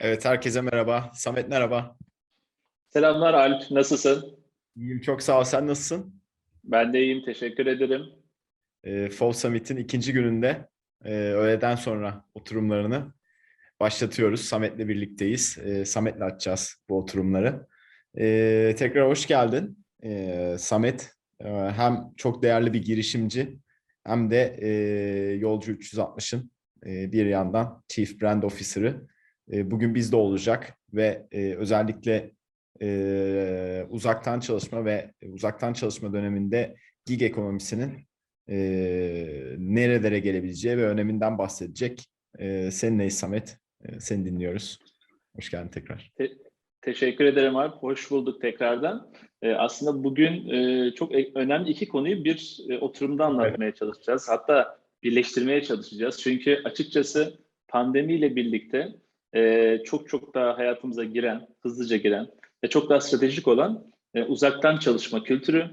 Evet, herkese merhaba. Samet merhaba. Selamlar Alp, nasılsın? İyiyim, çok sağ ol. Sen nasılsın? Ben de iyiyim, teşekkür ederim. Ee, Fall Summit'in ikinci gününde e, öğleden sonra oturumlarını başlatıyoruz. Samet'le birlikteyiz. Ee, Samet'le açacağız bu oturumları. Ee, tekrar hoş geldin. Ee, Samet e, hem çok değerli bir girişimci hem de e, Yolcu 360'ın e, bir yandan Chief Brand Officer'ı. E, bugün bizde olacak ve e, özellikle e, uzaktan çalışma ve uzaktan çalışma döneminde gig ekonomisinin e, nerelere gelebileceği ve öneminden bahsedecek. E, seninleyiz Samet. E, seni dinliyoruz. Hoş geldin tekrar. Te- teşekkür ederim Alp, hoş bulduk tekrardan. Aslında bugün e, çok e- önemli iki konuyu bir e, oturumda anlatmaya çalışacağız. Hatta birleştirmeye çalışacağız. Çünkü açıkçası pandemiyle birlikte e, çok çok daha hayatımıza giren, hızlıca giren ve çok daha stratejik olan e, uzaktan çalışma kültürü.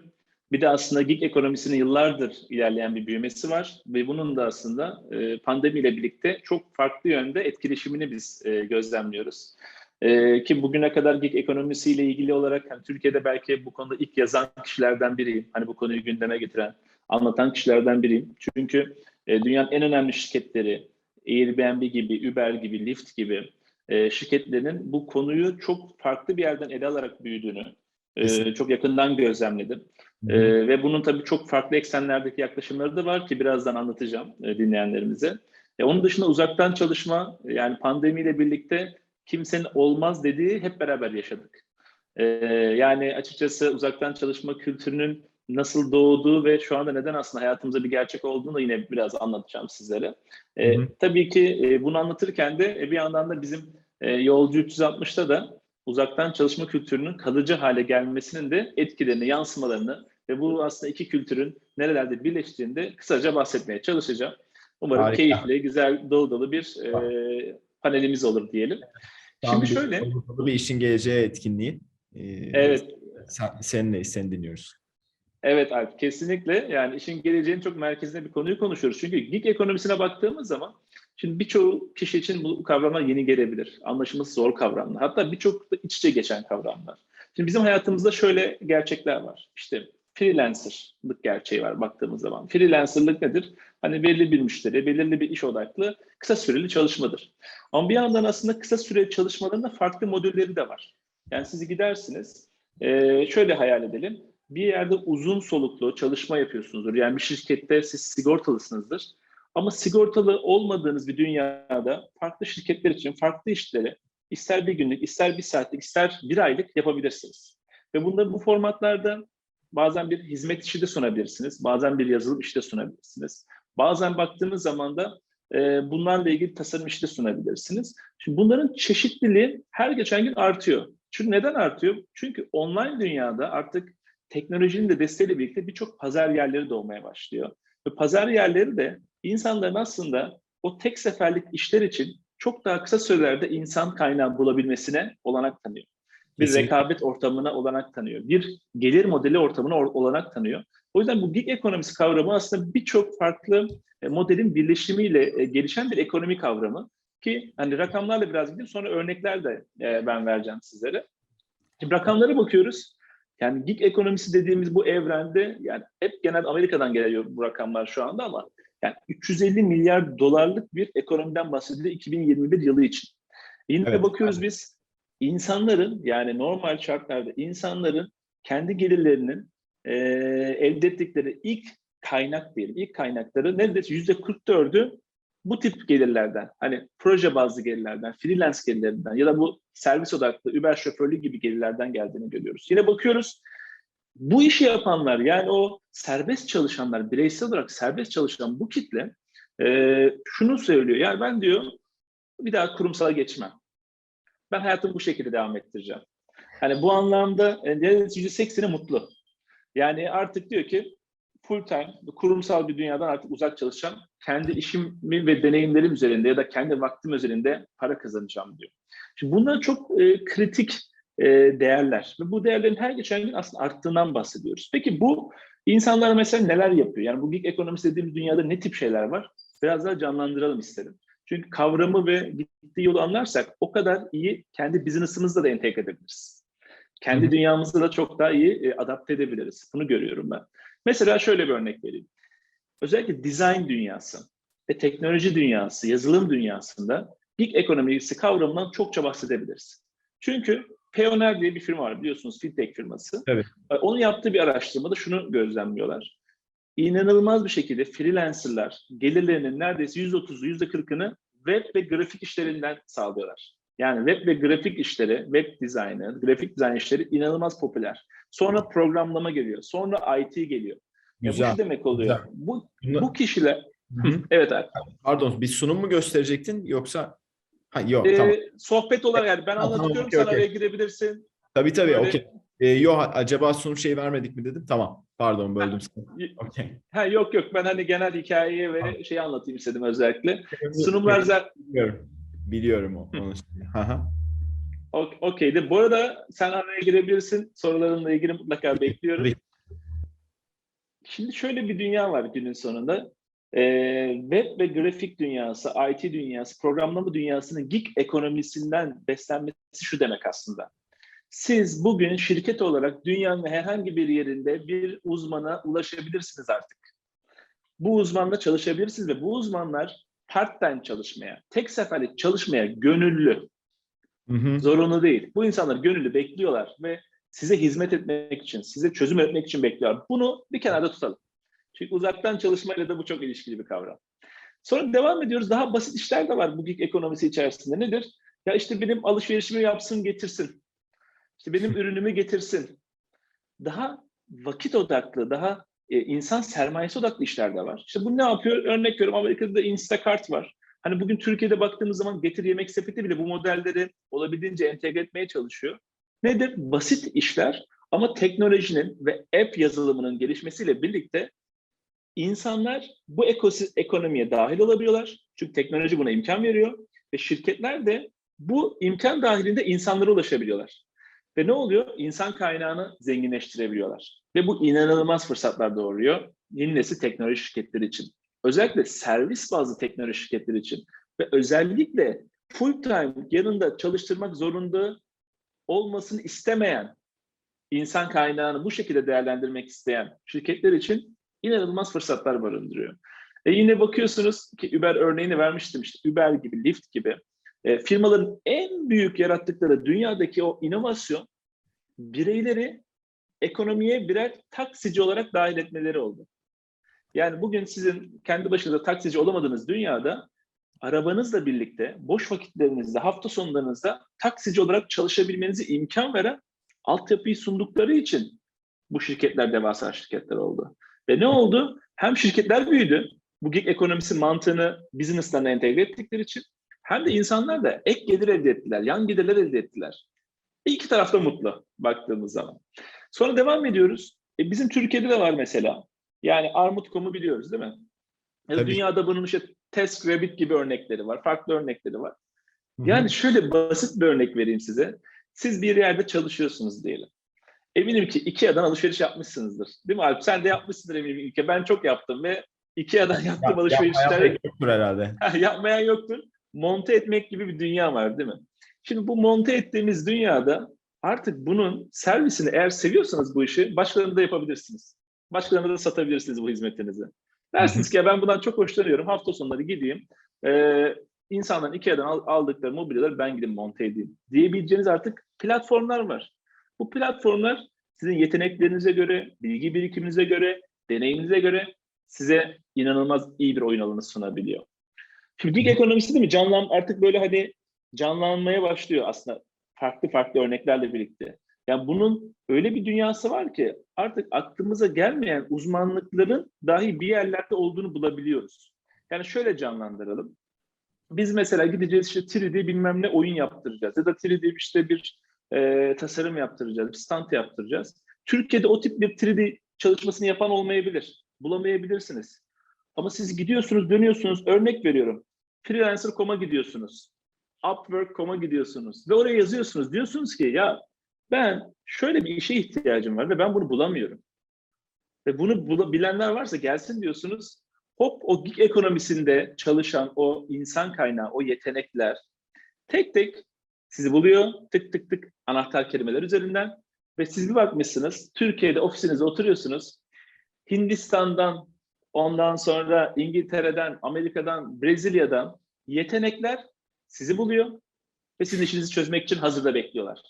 Bir de aslında gig ekonomisinin yıllardır ilerleyen bir büyümesi var ve bunun da aslında e, pandemiyle birlikte çok farklı yönde etkileşimini biz e, gözlemliyoruz. Ee, ki bugüne kadar gig ekonomisiyle ilgili olarak hani Türkiye'de belki bu konuda ilk yazan kişilerden biriyim. Hani bu konuyu gündeme getiren, anlatan kişilerden biriyim. Çünkü e, dünyanın en önemli şirketleri, Airbnb gibi, Uber gibi, Lyft gibi e, şirketlerin bu konuyu çok farklı bir yerden ele alarak büyüdüğünü e, çok yakından gözlemledim. E, ve bunun tabii çok farklı eksenlerdeki yaklaşımları da var ki birazdan anlatacağım e, dinleyenlerimize. E, onun dışında uzaktan çalışma yani pandemiyle birlikte kimsenin olmaz dediği hep beraber yaşadık. Ee, yani açıkçası uzaktan çalışma kültürünün nasıl doğduğu ve şu anda neden aslında hayatımızda bir gerçek olduğunu yine biraz anlatacağım sizlere. Hı hı. tabii ki e, bunu anlatırken de e, bir yandan da bizim e, Yolcu 360'ta da uzaktan çalışma kültürünün kalıcı hale gelmesinin de etkilerini, yansımalarını ve bu aslında iki kültürün nerelerde birleştiğini de kısaca bahsetmeye çalışacağım. Umarım Harika. keyifli, güzel, dolu dolu bir e, panelimiz olur diyelim. Şimdi şöyle, bir işin geleceği etkinliği. Ee, evet, Sen, seninleyiz, seni dinliyoruz. Evet Alp, kesinlikle yani işin geleceğinin çok merkezinde bir konuyu konuşuyoruz. Çünkü gig ekonomisine baktığımız zaman, şimdi birçoğu kişi için bu kavramlar yeni gelebilir. Anlaşılması zor kavramlar. Hatta birçok da iç içe geçen kavramlar. Şimdi bizim hayatımızda şöyle gerçekler var. İşte freelancerlık gerçeği var baktığımız zaman. Freelancerlık nedir? Hani belirli bir müşteri, belirli bir iş odaklı kısa süreli çalışmadır. Ama bir yandan aslında kısa süreli çalışmaların da farklı modülleri de var. Yani siz gidersiniz, şöyle hayal edelim. Bir yerde uzun soluklu çalışma yapıyorsunuzdur. Yani bir şirkette siz sigortalısınızdır. Ama sigortalı olmadığınız bir dünyada farklı şirketler için farklı işleri ister bir günlük, ister bir saatlik, ister bir aylık yapabilirsiniz. Ve bunları bu formatlarda bazen bir hizmet işi de sunabilirsiniz, bazen bir yazılım işi de sunabilirsiniz. Bazen baktığınız zaman da e, bunlarla ilgili tasarım işi de sunabilirsiniz. Şimdi bunların çeşitliliği her geçen gün artıyor. Çünkü neden artıyor? Çünkü online dünyada artık teknolojinin de desteğiyle birlikte birçok pazar yerleri doğmaya başlıyor. Ve pazar yerleri de insanların aslında o tek seferlik işler için çok daha kısa sürelerde insan kaynağı bulabilmesine olanak tanıyor. Bir Kesinlikle. rekabet ortamına olanak tanıyor. Bir gelir modeli ortamına or- olanak tanıyor. O yüzden bu gig ekonomisi kavramı aslında birçok farklı e, modelin birleşimiyle e, gelişen bir ekonomi kavramı ki hani rakamlarla biraz gideyim sonra örnekler de e, ben vereceğim sizlere. Şimdi rakamlara bakıyoruz. Yani gig ekonomisi dediğimiz bu evrende yani hep genel Amerika'dan geliyor bu rakamlar şu anda ama yani 350 milyar dolarlık bir ekonomiden bahsediliyor 2021 yılı için. Yine Evet, bakıyoruz biz insanların yani normal şartlarda insanların kendi gelirlerinin e, elde ettikleri ilk kaynak diyelim. ilk kaynakları neredeyse yüzde 44'ü bu tip gelirlerden hani proje bazlı gelirlerden, freelance gelirlerinden ya da bu servis odaklı Uber şoförlüğü gibi gelirlerden geldiğini görüyoruz. Yine bakıyoruz bu işi yapanlar yani o serbest çalışanlar, bireysel olarak serbest çalışan bu kitle e, şunu söylüyor. Yani ben diyor bir daha kurumsala geçmem. Ben hayatımı bu şekilde devam ettireceğim. Hani bu anlamda e, neredeyse %80'i mutlu. Yani artık diyor ki full time kurumsal bir dünyadan artık uzak çalışacağım. Kendi işimi ve deneyimlerim üzerinde ya da kendi vaktim üzerinde para kazanacağım diyor. Şimdi bunlar çok e, kritik e, değerler ve bu değerlerin her geçen gün aslında arttığından bahsediyoruz. Peki bu insanlar mesela neler yapıyor? Yani bu gig ekonomisi dediğimiz dünyada ne tip şeyler var? Biraz daha canlandıralım istedim. Çünkü kavramı ve gittiği yolu anlarsak o kadar iyi kendi business'ımızla da entegre edebiliriz. Kendi dünyamızda da çok daha iyi e, adapte edebiliriz. Bunu görüyorum ben. Mesela şöyle bir örnek vereyim. Özellikle design dünyası ve teknoloji dünyası, yazılım dünyasında gig ekonomisi kavramından çokça bahsedebiliriz. Çünkü Payoneer diye bir firma var biliyorsunuz fintech firması. Evet. E, Onun yaptığı bir araştırmada şunu gözlemliyorlar. İnanılmaz bir şekilde freelancerlar gelirlerinin neredeyse %30'u %40'ını web ve grafik işlerinden sağlıyorlar. Yani web ve grafik işleri, web dizaynı, grafik dizayn işleri inanılmaz popüler. Sonra programlama geliyor. Sonra IT geliyor. Ya bu Güzel. şu demek oluyor. güzel. Bu, bu kişiler... Hı hı. Evet abi. Pardon, bir sunum mu gösterecektin yoksa? Ha yok, Ee, tamam. sohbet olarak yani ben Tamam, anlatıyorum okey, sen okey. araya girebilirsin. Tabii tabii, böyle- okey. Ee, yok, acaba sunum şey vermedik mi dedim. Tamam, pardon böldüm seni. y- Okey. Ha yok yok ben hani genel hikayeyi ve şeyi anlatayım istedim özellikle. Sunumlar zaten Biliyorum. Onu. Hı hı. Ok- okeydi. Bu arada sen araya girebilirsin. Sorularınla ilgili mutlaka bekliyorum. Şimdi şöyle bir dünya var günün sonunda. Ee, web ve grafik dünyası, IT dünyası, programlama dünyasının gig ekonomisinden beslenmesi şu demek aslında. Siz bugün şirket olarak dünyanın herhangi bir yerinde bir uzmana ulaşabilirsiniz artık. Bu uzmanla çalışabilirsiniz ve bu uzmanlar part-time çalışmaya, tek seferlik çalışmaya gönüllü. Hı hı. Zorunlu değil. Bu insanlar gönüllü bekliyorlar ve size hizmet etmek için, size çözüm üretmek için bekliyorlar. Bunu bir kenarda tutalım. Çünkü uzaktan çalışmayla da bu çok ilişkili bir kavram. Sonra devam ediyoruz. Daha basit işler de var bu gig ekonomisi içerisinde. Nedir? Ya işte benim alışverişimi yapsın, getirsin. İşte benim ürünümü getirsin. Daha vakit odaklı, daha e, insan sermayesi odaklı işler de var. İşte bu ne yapıyor? Örnek veriyorum Amerika'da da Instacart var. Hani bugün Türkiye'de baktığımız zaman getir yemek sepeti bile bu modelleri olabildiğince entegre etmeye çalışıyor. Nedir? Basit işler ama teknolojinin ve app yazılımının gelişmesiyle birlikte insanlar bu ekosi- ekonomiye dahil olabiliyorlar. Çünkü teknoloji buna imkan veriyor ve şirketler de bu imkan dahilinde insanlara ulaşabiliyorlar. Ve ne oluyor? İnsan kaynağını zenginleştirebiliyorlar. Ve bu inanılmaz fırsatlar doğuruyor yeni nesil teknoloji şirketleri için. Özellikle servis bazlı teknoloji şirketleri için ve özellikle full time yanında çalıştırmak zorunda olmasını istemeyen insan kaynağını bu şekilde değerlendirmek isteyen şirketler için inanılmaz fırsatlar barındırıyor. E yine bakıyorsunuz ki Uber örneğini vermiştim işte Uber gibi, Lyft gibi e, firmaların en büyük yarattıkları dünyadaki o inovasyon bireyleri ekonomiye birer taksici olarak dahil etmeleri oldu. Yani bugün sizin kendi başınıza taksici olamadığınız dünyada arabanızla birlikte boş vakitlerinizde, hafta sonlarınızda taksici olarak çalışabilmenizi imkan veren altyapıyı sundukları için bu şirketler devasa şirketler oldu. Ve ne oldu? Hem şirketler büyüdü, bu gig ekonomisi mantığını business'larına entegre ettikleri için hem de insanlar da ek gelir elde ettiler, yan gelirler elde ettiler. İki taraf da mutlu baktığımız zaman. Sonra devam ediyoruz. E bizim Türkiye'de de var mesela. Yani Armut.com'u biliyoruz değil mi? Ya da Tabii. dünyada bunun işte TaskRabbit gibi örnekleri var, farklı örnekleri var. Yani şöyle basit bir örnek vereyim size. Siz bir yerde çalışıyorsunuz diyelim. Eminim ki Ikea'dan alışveriş yapmışsınızdır. Değil mi Alp? Sen de yapmışsındır eminim Ikea. Ben çok yaptım ve Ikea'dan yaptığım Yap- yapmayan alışverişleri pek yoktur herhalde. yapmayan yoktur. Monte etmek gibi bir dünya var değil mi? Şimdi bu monte ettiğimiz dünyada artık bunun servisini eğer seviyorsanız bu işi başkalarına da yapabilirsiniz. Başkalarına da satabilirsiniz bu hizmetinizi. Dersiniz ki ya ben bundan çok hoşlanıyorum. Hafta sonları gideyim. Ee, insanların Ikea'dan al- aldıkları mobilyaları ben gidip monte edeyim. Diyebileceğiniz artık platformlar var. Bu platformlar sizin yeteneklerinize göre, bilgi birikiminize göre, deneyiminize göre size inanılmaz iyi bir oyun alanı sunabiliyor. Şimdi gig ekonomisi değil mi? Canlan artık böyle hani canlanmaya başlıyor aslında farklı farklı örneklerle birlikte. Yani bunun öyle bir dünyası var ki artık aklımıza gelmeyen uzmanlıkların dahi bir yerlerde olduğunu bulabiliyoruz. Yani şöyle canlandıralım. Biz mesela gideceğiz işte 3D bilmem ne oyun yaptıracağız ya da 3D işte bir e, tasarım yaptıracağız, bir stand yaptıracağız. Türkiye'de o tip bir 3D çalışmasını yapan olmayabilir. Bulamayabilirsiniz. Ama siz gidiyorsunuz, dönüyorsunuz. Örnek veriyorum. Freelancer.com'a gidiyorsunuz. Upwork.com'a gidiyorsunuz. Ve oraya yazıyorsunuz. Diyorsunuz ki ya ben şöyle bir işe ihtiyacım var ve ben bunu bulamıyorum. Ve bunu bula- bilenler varsa gelsin diyorsunuz. hop o gig ekonomisinde çalışan o insan kaynağı, o yetenekler tek tek sizi buluyor. Tık tık tık anahtar kelimeler üzerinden ve siz bir bakmışsınız Türkiye'de ofisinizde oturuyorsunuz. Hindistan'dan, ondan sonra İngiltere'den, Amerika'dan, Brezilya'dan yetenekler sizi buluyor ve sizin işinizi çözmek için hazırda bekliyorlar.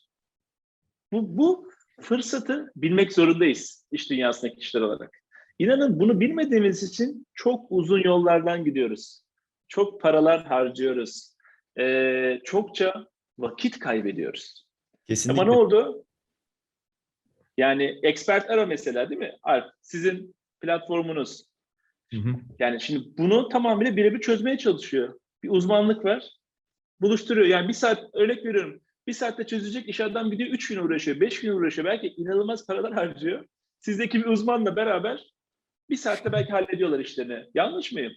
Bu, bu fırsatı bilmek zorundayız iş dünyasındaki kişiler olarak. İnanın bunu bilmediğimiz için çok uzun yollardan gidiyoruz. Çok paralar harcıyoruz. Ee, çokça vakit kaybediyoruz. Kesinlikle. Ama ne oldu? Yani expert ara mesela değil mi? Alp, sizin platformunuz. Hı hı. Yani şimdi bunu tamamıyla birebir çözmeye çalışıyor. Bir uzmanlık var. Buluşturuyor. Yani bir saat örnek veriyorum. Bir saatte çözecek iş adam gidiyor 3 gün uğraşıyor, 5 gün uğraşıyor. Belki inanılmaz paralar harcıyor. Sizdeki bir uzmanla beraber bir saatte belki hallediyorlar işlerini. Yanlış mıyım?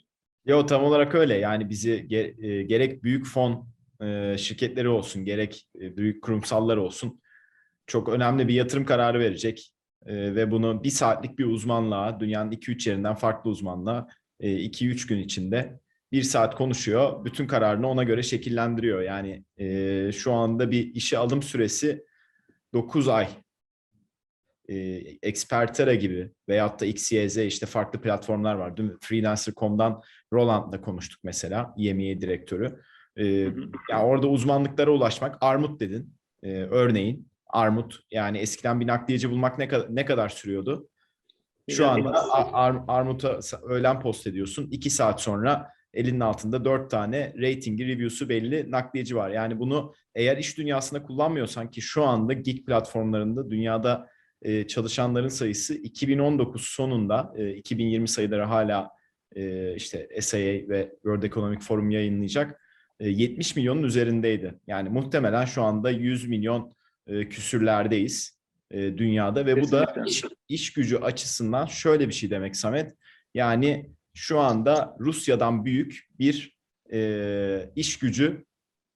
Yo tam olarak öyle. Yani bizi ge- e, gerek büyük fon e, şirketleri olsun, gerek e, büyük kurumsallar olsun çok önemli bir yatırım kararı verecek E, ve bunu bir saatlik bir uzmanlığa, dünyanın 2-3 yerinden farklı uzmanlığa 2-3 gün içinde bir saat konuşuyor. Bütün kararını ona göre şekillendiriyor. Yani e, şu anda bir işe alım süresi 9 ay. E, Expertera gibi veyahut da XYZ işte farklı platformlar var. Dün Freelancer.com'dan Roland'la konuştuk mesela, direktörü. E, Hı hı. ya orada uzmanlıklara ulaşmak, armut dedin e, örneğin. Armut yani eskiden bir nakliyeci bulmak ne kadar ne kadar sürüyordu? Şu anda ar- ar- armuta öğlen post ediyorsun. iki saat sonra elinin altında dört tane ratingi, review'su belli nakliyeci var. Yani bunu eğer iş dünyasında kullanmıyorsan ki şu anda gig platformlarında dünyada e, çalışanların sayısı 2019 sonunda e, 2020 sayıları hala e, işte SIA ve World Economic Forum yayınlayacak. E, 70 milyonun üzerindeydi. Yani muhtemelen şu anda 100 milyon e, küsürlerdeyiz e, dünyada ve bu da Kesinlikle. iş, iş gücü açısından şöyle bir şey demek Samet. Yani şu anda Rusya'dan büyük bir e, iş gücü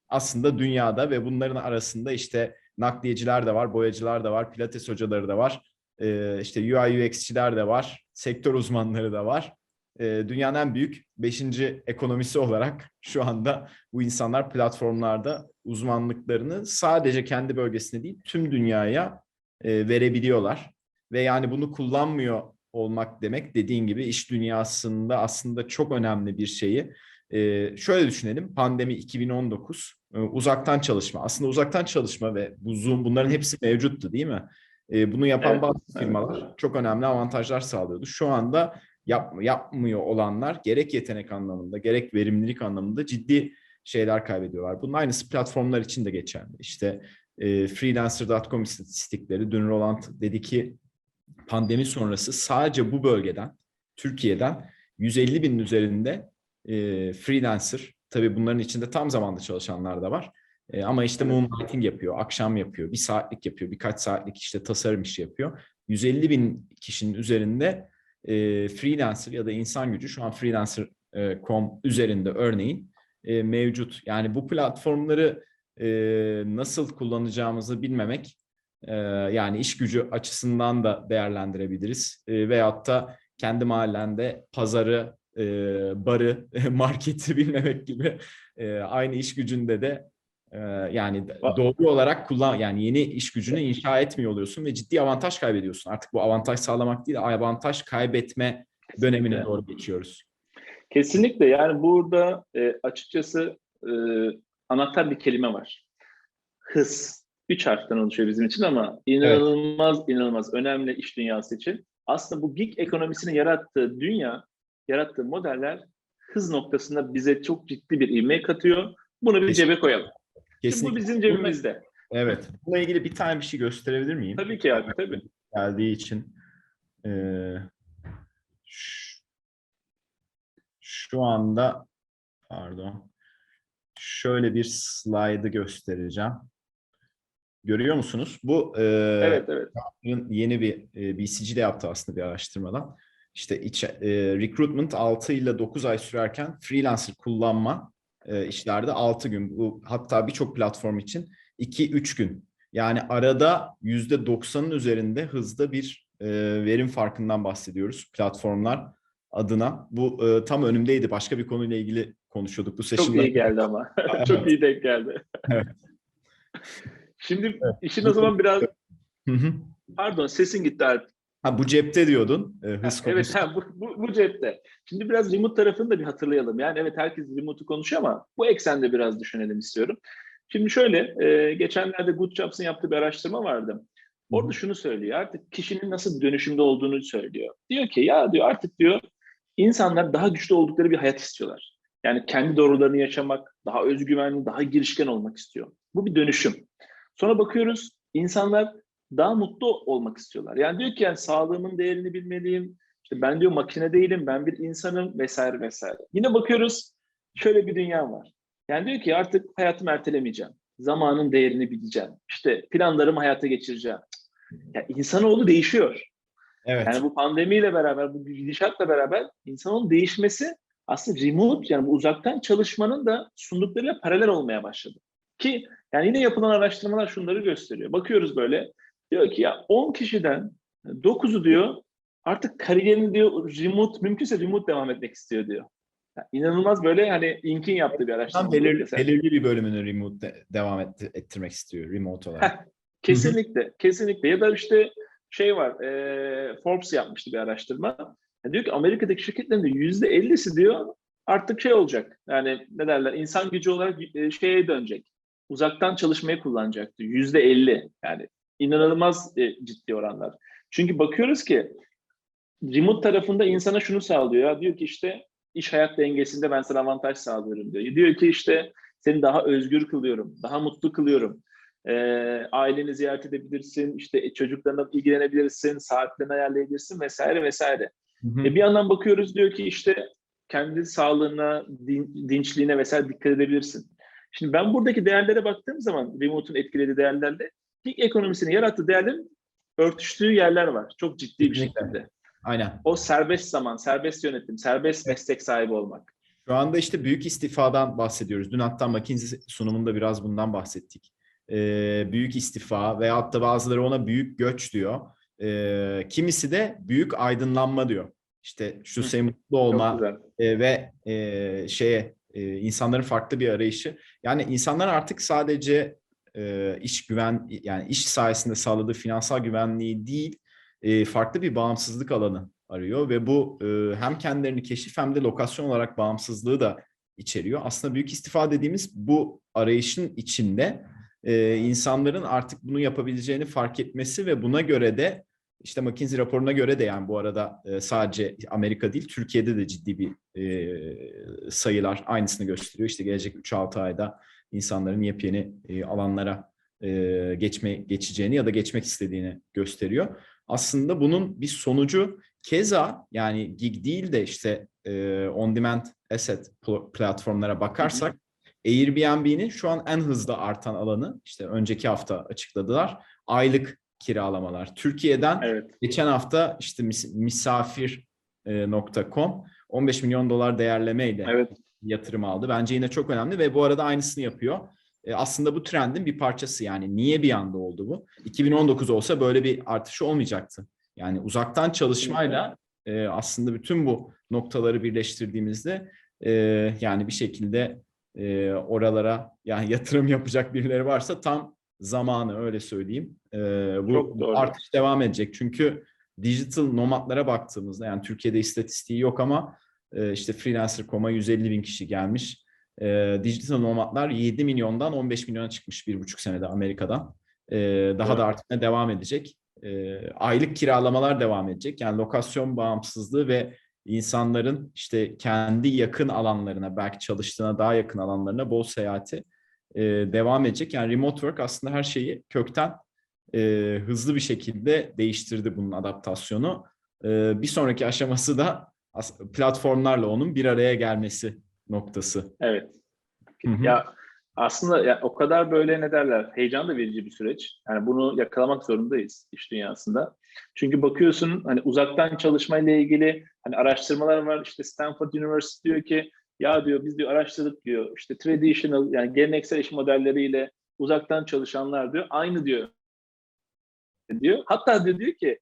aslında dünyada ve bunların arasında işte nakliyeciler de var, boyacılar da var, pilates hocaları da var, e, işte UI UX'çiler de var, sektör uzmanları da var. E, dünyanın en büyük beşinci ekonomisi olarak şu anda bu insanlar platformlarda uzmanlıklarını sadece kendi bölgesine değil tüm dünyaya e, verebiliyorlar. Ve yani bunu kullanmıyor olmak demek dediğin gibi iş dünyasında aslında çok önemli bir şeyi. E, şöyle düşünelim pandemi 2019 e, uzaktan çalışma aslında uzaktan çalışma ve bu Zoom bunların hepsi mevcuttu değil mi? E, bunu yapan Evet, bazı evet. firmalar çok önemli avantajlar sağlıyordu. Şu anda yap, yapmıyor olanlar gerek yetenek anlamında gerek verimlilik anlamında ciddi şeyler kaybediyorlar. Bunun aynısı platformlar için de geçerli. İşte e, freelancer.com istatistikleri dün Roland dedi ki pandemi sonrası sadece bu bölgeden Türkiye'den 150 binin üzerinde e, freelancer tabii bunların içinde tam zamanlı çalışanlar da var. E, ama işte moonlighting yapıyor, akşam yapıyor, bir saatlik yapıyor, birkaç saatlik işte tasarım işi yapıyor. 150 bin kişinin üzerinde e, freelancer ya da insan gücü şu an freelancer.com üzerinde örneğin e, mevcut. Yani bu platformları e, nasıl kullanacağımızı bilmemek e, yani iş gücü açısından da değerlendirebiliriz. E, veyahut da kendi mahallende pazarı, e, barı, marketi bilmemek gibi e, aynı iş gücünde de e, yani doğru olarak kullan yani yeni iş gücünü inşa etmiyor oluyorsun ve ciddi avantaj kaybediyorsun. Artık bu avantaj sağlamak değil, avantaj kaybetme dönemine doğru geçiyoruz. Kesinlikle yani burada e, açıkçası e, anahtar bir kelime var. Hız. Üç harften oluşuyor bizim için ama inanılmaz inanılmaz önemli iş dünyası için. Aslında bu gig ekonomisinin yarattığı dünya, yarattığı modeller hız noktasında bize çok ciddi bir ivme katıyor. Bunu bir cebe koyalım. Şimdi bu Kesinlikle. bizim cebimizde. Evet. Bununla ilgili bir tane bir şey gösterebilir miyim? Tabii ki abi tabii. geldiği için eee, ş- şu anda pardon şöyle bir slaydı göstereceğim. Görüyor musunuz? Bu eee, Evet evet. yeni bir e, BCG de yaptı aslında bir araştırmadan. İşte iç, e, recruitment 6 ile 9 ay sürerken freelancer kullanma e, işlerde 6 gün. Bu hatta birçok platform için 2-3 gün. Yani arada %90'ın üzerinde hızda bir e, verim farkından bahsediyoruz platformlar adına. Bu e, tam önümdeydi. Başka bir konuyla ilgili konuşuyorduk. Bu Çok session'da. iyi geldi ama. Çok iyi denk geldi. Evet. Şimdi işin o zaman biraz Hı hı. pardon sesin gitti Alp. Ha bu cepte diyordun. E, hız Evet ha, bu, bu, bu cepte. Şimdi biraz remote tarafını da bir hatırlayalım. Yani evet herkes remote'u konuşuyor ama bu eksende biraz düşünelim istiyorum. Şimdi şöyle e, geçenlerde Good Jobs'ın yaptığı bir araştırma vardı. Orada şunu söylüyor artık kişinin nasıl dönüşümde olduğunu söylüyor. Diyor ki ya diyor artık diyor insanlar daha güçlü oldukları bir hayat istiyorlar. Yani kendi doğrularını yaşamak, daha özgüvenli, daha girişken olmak istiyor. Bu bir dönüşüm. Sonra bakıyoruz insanlar daha mutlu olmak istiyorlar. Yani diyor ki yani sağlığımın değerini bilmeliyim. İşte ben diyor makine değilim, ben bir insanım vesaire vesaire. Yine bakıyoruz şöyle bir dünya var. Yani diyor ki artık hayatımı ertelemeyeceğim. Zamanın değerini bileceğim. İşte planlarımı hayata geçireceğim. Yani insanoğlu değişiyor. Evet. Yani bu pandemiyle beraber, bu gidişatla beraber insanoğlunun değişmesi aslında remote yani bu uzaktan çalışmanın da sunduklarıyla paralel olmaya başladı. Ki yani yine yapılan araştırmalar şunları gösteriyor. Bakıyoruz böyle diyor ki ya 10 kişiden 9'u diyor artık kariyerini diyor remote mümkünse remote devam etmek istiyor diyor. Yani inanılmaz böyle hani Ink'in yaptığı bir araştırma. Belirli, belirli bir bölümünü remote de- devam etti- ettirmek istiyor. Remote olarak. Kesinlikle, kesinlikle. Ya da işte şey var, e, Forbes yapmıştı bir araştırma. Ya diyor ki Amerika'daki şirketlerin de yüzde ellisi diyor artık şey olacak. Yani ne derler, insan gücü olarak e, şeye dönecek. Uzaktan çalışmayı kullanacaktı. Yüzde elli. Yani inanılmaz e, ciddi oranlar. Çünkü bakıyoruz ki remote tarafında insana şunu sağlıyor. Diyor ki işte iş hayat dengesinde ben sana avantaj sağlıyorum diyor. Diyor ki işte seni daha özgür kılıyorum, daha mutlu kılıyorum. E, aileni ziyaret edebilirsin, işte çocuklarına ilgilenebilirsin, saatlerini ayarlayabilirsin vesaire vesaire. Hı hı. E, bir yandan bakıyoruz diyor ki işte kendi sağlığına, din, dinçliğine vesaire dikkat edebilirsin. Şimdi ben buradaki değerlere baktığım zaman remote'un etkilediği değerlerle gig ekonomisinin yarattığı değerlerin örtüştüğü yerler var. Çok ciddi bir şekilde. Aynen. O serbest zaman, serbest yönetim, serbest meslek sahibi olmak. Şu anda işte büyük istifadan bahsediyoruz. Dün hatta McKinsey sunumunda biraz bundan bahsettik. Ee, büyük istifa veyahut da bazıları ona büyük göç diyor. Ee, kimisi de büyük aydınlanma diyor. İşte şu mutlu olma e, ve e, şeye e, insanların farklı bir arayışı. Yani insanlar artık sadece e, iş güven yani iş sayesinde sağladığı finansal güvenliği değil e, farklı bir bağımsızlık alanı arıyor ve bu e, hem kendilerini keşif hem de lokasyon olarak bağımsızlığı da içeriyor. Aslında büyük istifa dediğimiz bu arayışın içinde e, insanların artık bunu yapabileceğini fark etmesi ve buna göre de işte McKinsey raporuna göre de yani bu arada e, sadece Amerika değil Türkiye'de de ciddi bir e, sayılar aynısını gösteriyor. İşte gelecek 3-6 ayda insanların yepyeni e, alanlara e, geçme geçeceğini ya da geçmek istediğini gösteriyor. Aslında bunun bir sonucu keza yani gig değil de işte on demand asset pl- platformlara bakarsak Airbnb'nin şu an en hızlı artan alanı işte önceki hafta açıkladılar. Aylık kiralamalar. Türkiye'den Evet. Geçen hafta işte mis- misafir.com 15 milyon dolar değerlemeyle Evet. yatırım aldı. Bence yine çok önemli ve bu arada aynısını yapıyor. E, aslında bu trendin bir parçası yani niye bir anda oldu bu? 2019 olsa böyle bir artış olmayacaktı. Yani uzaktan çalışmayla e, aslında bütün bu noktaları birleştirdiğimizde e, yani bir şekilde e, oralara yani yatırım yapacak birileri varsa tam zamanı öyle söyleyeyim. E, bu artış devam edecek. Çünkü digital nomadlara baktığımızda yani Türkiye'de istatistiği yok ama e, işte freelancer.com'a 150 bin kişi gelmiş. E, digital nomadlar 7 milyondan 15 milyona çıkmış bir buçuk senede Amerika'dan. E, daha Evet. da artmaya devam edecek. E, aylık kiralamalar devam edecek. Yani lokasyon bağımsızlığı ve insanların işte kendi yakın alanlarına belki çalıştığına daha yakın alanlarına bol seyahati e, devam edecek. Yani remote work aslında her şeyi kökten e, hızlı bir şekilde değiştirdi bunun adaptasyonu. E, bir sonraki aşaması da platformlarla onun bir araya gelmesi noktası. Evet. Hı hı. Ya aslında ya o kadar böyle ne derler heyecan da verici bir süreç. Yani bunu yakalamak zorundayız iş dünyasında. Çünkü bakıyorsun hani uzaktan çalışmayla ilgili hani araştırmalar var. İşte Stanford University diyor ki ya diyor biz diyor araştırdık diyor. İşte traditional yani geleneksel iş modelleriyle uzaktan çalışanlar diyor aynı diyor. Diyor. Hatta diyor, diyor ki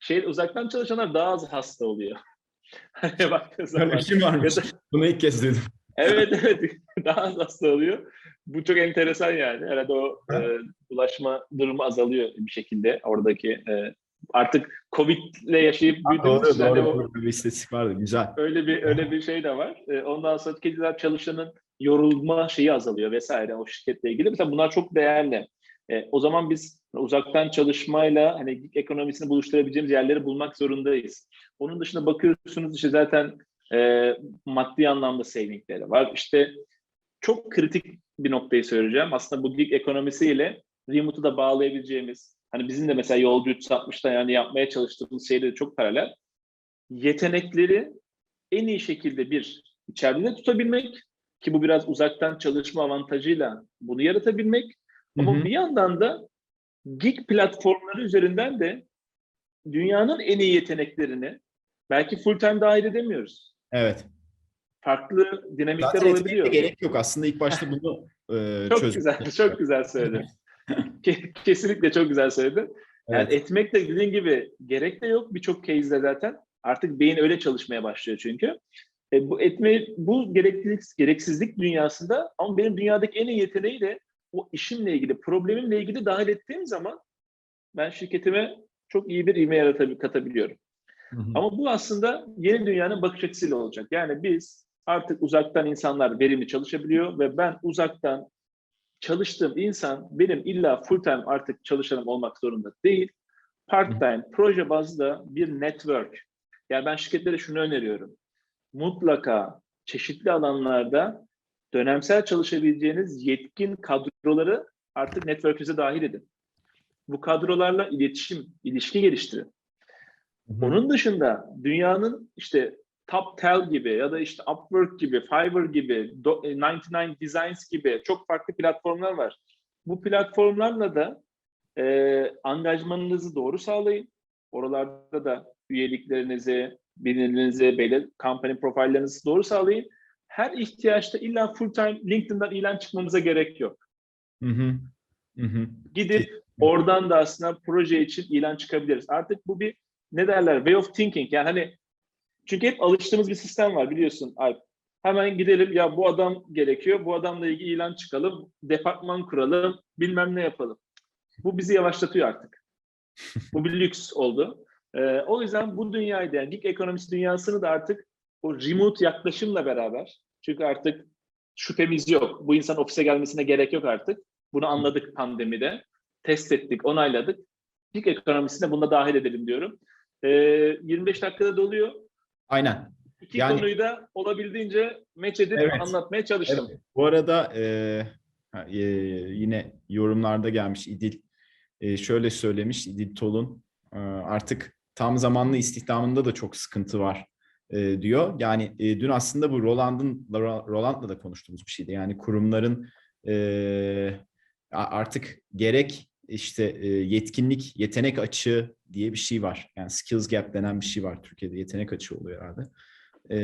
şey uzaktan çalışanlar daha az hasta oluyor. Hani baktığın Öyle zaman. bir şey varmış. Da- Bunu ilk kez duydum. evet evet daha az hasta oluyor. Bu çok enteresan yani. Herhalde o e, bulaşma durumu azalıyor bir şekilde oradaki e, artık Covid'le yaşayıp büyüdüğümüz Doğru, hani doğru. o- doğru. Bir istatistik vardı. Güzel. öyle bir öyle bir şey de var. E, ondan sonra kediler çalışanın yorulma şeyi azalıyor vesaire o şirketle ilgili. Mesela bunlar çok değerli. E, o zaman biz uzaktan çalışmayla hani ekonomisini buluşturabileceğimiz yerleri bulmak zorundayız. Onun dışında bakıyorsunuz işte zaten e, maddi anlamda savingleri var. İşte çok kritik bir noktayı söyleyeceğim. Aslında bu gig ekonomisiyle remote'u da bağlayabileceğimiz, hani bizim de mesela Yolcu 360'da yani yapmaya çalıştığımız şeyleri çok paralel. Yetenekleri en iyi şekilde bir içeride tutabilmek ki bu biraz uzaktan çalışma avantajıyla bunu yaratabilmek. Ama Hı hı. bir yandan da gig platformları üzerinden de dünyanın en iyi yeteneklerini belki full time dahil edemiyoruz. Evet. Farklı dinamikler Zaten olabiliyor. de gerek yok. Aslında ilk başta bunu e, Çok çözmek güzel, çok güzel söyledin. Ke- Kesinlikle çok güzel söyledin. Yani Evet. etmek de dediğin gibi gerek de yok birçok case'de zaten. Artık beyin öyle çalışmaya başlıyor çünkü. E, bu etme bu gereklilik gereksizlik dünyasında ama benim dünyadaki en iyi yeteneği de o işimle ilgili, problemimle ilgili dahil ettiğim zaman ben şirketime çok iyi bir ivme yaratabil katabiliyorum. Hı hı. Ama bu aslında yeni dünyanın bakış açısıyla olacak. Yani biz artık uzaktan insanlar verimli çalışabiliyor ve ben uzaktan çalıştığım insan benim illa full time artık çalışanım olmak zorunda değil. Part time, proje bazlı bir network. Yani ben şirketlere şunu öneriyorum. Mutlaka çeşitli alanlarda dönemsel çalışabileceğiniz yetkin kadroları artık network'ünüze dahil edin. Bu kadrolarla iletişim, ilişki geliştirin. Onun dışında dünyanın işte TopTel gibi ya da işte Upwork gibi, Fiverr gibi, Do- e, 99 Designs gibi çok farklı platformlar var. Bu platformlarla da e, angajmanınızı doğru sağlayın. Oralarda da üyeliklerinizi, bilinirinizi, belli company profillerinizi doğru sağlayın. Her ihtiyaçta illa full time LinkedIn'den ilan çıkmamıza gerek yok. Hı hı. Hı hı. Gidip oradan da aslında proje için ilan çıkabiliriz. Artık bu bir ne derler way of thinking yani hani çünkü hep alıştığımız bir sistem var biliyorsun Alp. Hemen gidelim ya bu adam gerekiyor bu adamla ilgili ilan çıkalım departman kuralım bilmem ne yapalım. Bu bizi yavaşlatıyor artık. bu bir lüks oldu. Ee, o yüzden bu dünyayı yani gig ekonomisi dünyasını da artık o remote yaklaşımla beraber çünkü artık şüphemiz yok. Bu insan ofise gelmesine gerek yok artık. Bunu anladık pandemide. Test ettik, onayladık. Gig ekonomisine bunu da dahil edelim diyorum. Ee, 25 dakikada doluyor. Aynen. İki Yani- konuyu da olabildiğince meç edip Evet. anlatmaya çalıştım. Evet. Bu arada e, e, yine yorumlarda gelmiş İdil e, şöyle söylemiş İdil Tolun e, artık tam zamanlı istihdamında da çok sıkıntı var e, diyor. Yani e, dün aslında bu Roland'ın Roland'la da konuştuğumuz bir şeydi. Yani kurumların e, artık gerek işte e, yetkinlik, yetenek açığı diye bir şey var. Yani skills gap denen bir şey var Türkiye'de. Yetenek açığı oluyor herhalde. E,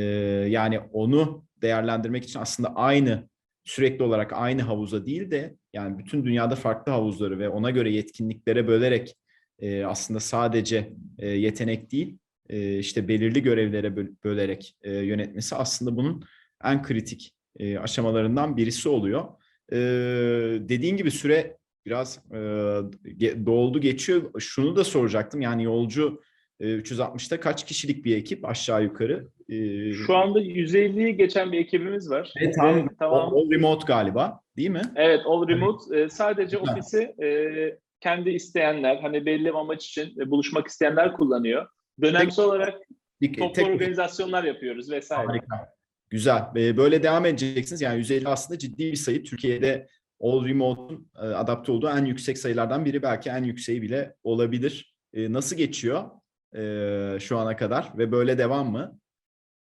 yani onu değerlendirmek için aslında aynı sürekli olarak aynı havuza değil de yani bütün dünyada farklı havuzları ve ona göre yetkinliklere bölerek e, aslında sadece yetenek değil işte belirli görevlere böl- bölerek yönetmesi aslında bunun en kritik aşamalarından birisi oluyor. Dediğin gibi süre biraz e, doldu geçiyor. Şunu da soracaktım yani yolcu e, 360'ta kaç kişilik bir ekip aşağı yukarı? E, Şu anda 150'yi geçen bir ekibimiz var. ve tam Ve tamam. all remote galiba değil mi? Evet, all remote. Ee, sadece Güzel. ofisi e, kendi isteyenler, hani belli bir amaç için e, buluşmak isteyenler kullanıyor. Dönemsel olarak Bir- toplu tek- organizasyonlar yapıyoruz vesaire. Harika. Güzel. Ee, Böyle devam edeceksiniz. Yani 150 aslında ciddi bir sayı. Türkiye'de All Remote'un e, adapte olduğu en yüksek sayılardan biri. Belki en yükseği bile olabilir. Ee, Nasıl geçiyor e, şu ana kadar ve böyle devam mı?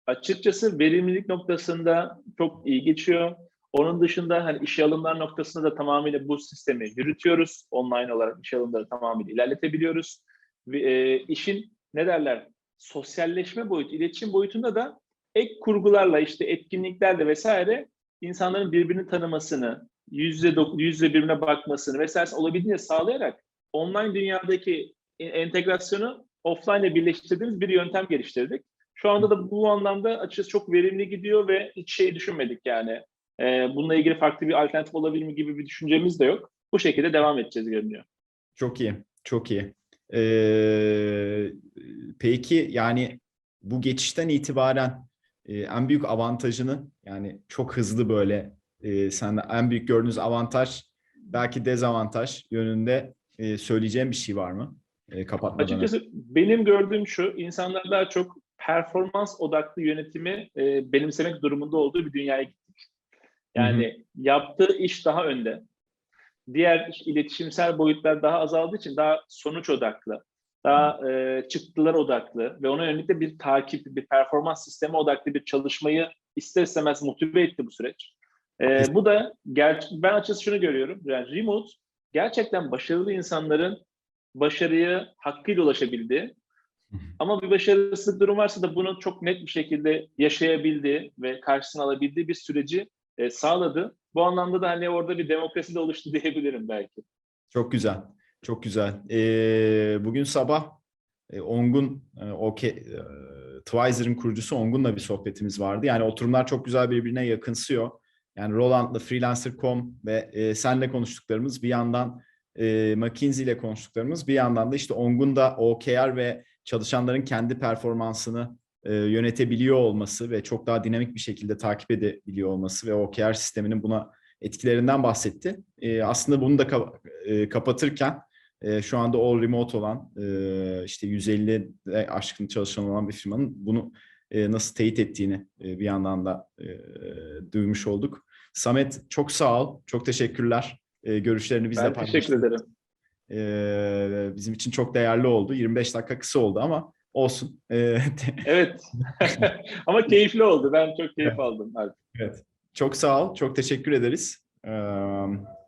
Açıkçası verimlilik noktasında çok iyi geçiyor. Onun dışında hani işe alımlar noktasında da tamamıyla bu sistemi yürütüyoruz. Online olarak işe alımları tamamıyla ilerletebiliyoruz. Ve, e, işin ne derler sosyalleşme boyutu, iletişim boyutunda da ek kurgularla işte etkinliklerle vesaire insanların birbirini tanımasını, yüzde yüzde birbirine bakmasını vesaire olabildiğince sağlayarak online dünyadaki e- entegrasyonu offline ile birleştirdiğimiz bir yöntem geliştirdik. Şu anda da bu anlamda açıkçası çok verimli gidiyor ve hiç şey düşünmedik yani. Ee, bununla ilgili farklı bir alternatif olabilir mi gibi bir düşüncemiz de yok. Bu şekilde devam edeceğiz görünüyor. Çok iyi, çok iyi. Ee, peki yani bu geçişten itibaren e, en büyük avantajını yani çok hızlı böyle e, sen en büyük gördüğünüz avantaj belki dezavantaj yönünde e, söyleyeceğim bir şey var mı? E, kapatmadan. önce. Açıkçası benim gördüğüm şu, insanlar daha çok performans odaklı yönetimi e, benimsemek durumunda olduğu bir dünyaya gittik. Yani yaptığı iş daha önde. Diğer iş- iletişimsel boyutlar daha azaldığı için daha sonuç odaklı, daha e, çıktılar odaklı ve ona yönelik de bir takip, bir performans sistemi odaklı bir çalışmayı ister istemez motive etti bu süreç. E, bu da ger- ben açıkçası şunu görüyorum. Yani remote gerçekten başarılı insanların başarıya hakkıyla ulaşabildiği ama bir başarısızlık durum varsa da bunu çok net bir şekilde yaşayabildiği ve karşısına alabildiği bir süreci e, sağladı. Bu anlamda da hani orada bir demokrasi de oluştu diyebilirim belki. Çok güzel, çok güzel. Ee, bugün sabah e, Ongun, e, OK, e, Twizer'ın kurucusu Ongun'la bir sohbetimiz vardı. Yani oturumlar çok güzel birbirine yakınsıyor. Yani Roland'la Freelancer.com ve e, senle konuştuklarımız bir yandan e, McKinsey ile konuştuklarımız bir yandan da işte Ongun'da OKR ve çalışanların kendi performansını e, yönetebiliyor olması ve çok daha dinamik bir şekilde takip edebiliyor olması ve OKR sisteminin buna etkilerinden bahsetti. E, aslında bunu da ka- e, kapatırken e, şu anda all remote olan e, işte 150 de aşkın çalışan olan bir firmanın bunu e, nasıl teyit ettiğini e, bir yandan da e, duymuş olduk. Samet çok sağ ol, çok teşekkürler. E, görüşlerini bizle ben paylaştın. teşekkür ederim. E, bizim için çok değerli oldu. 25 dakika kısa oldu ama olsun. E, Evet. ama keyifli oldu. Ben çok keyif aldım. Alp. evet. Çok sağ ol, çok teşekkür ederiz. E,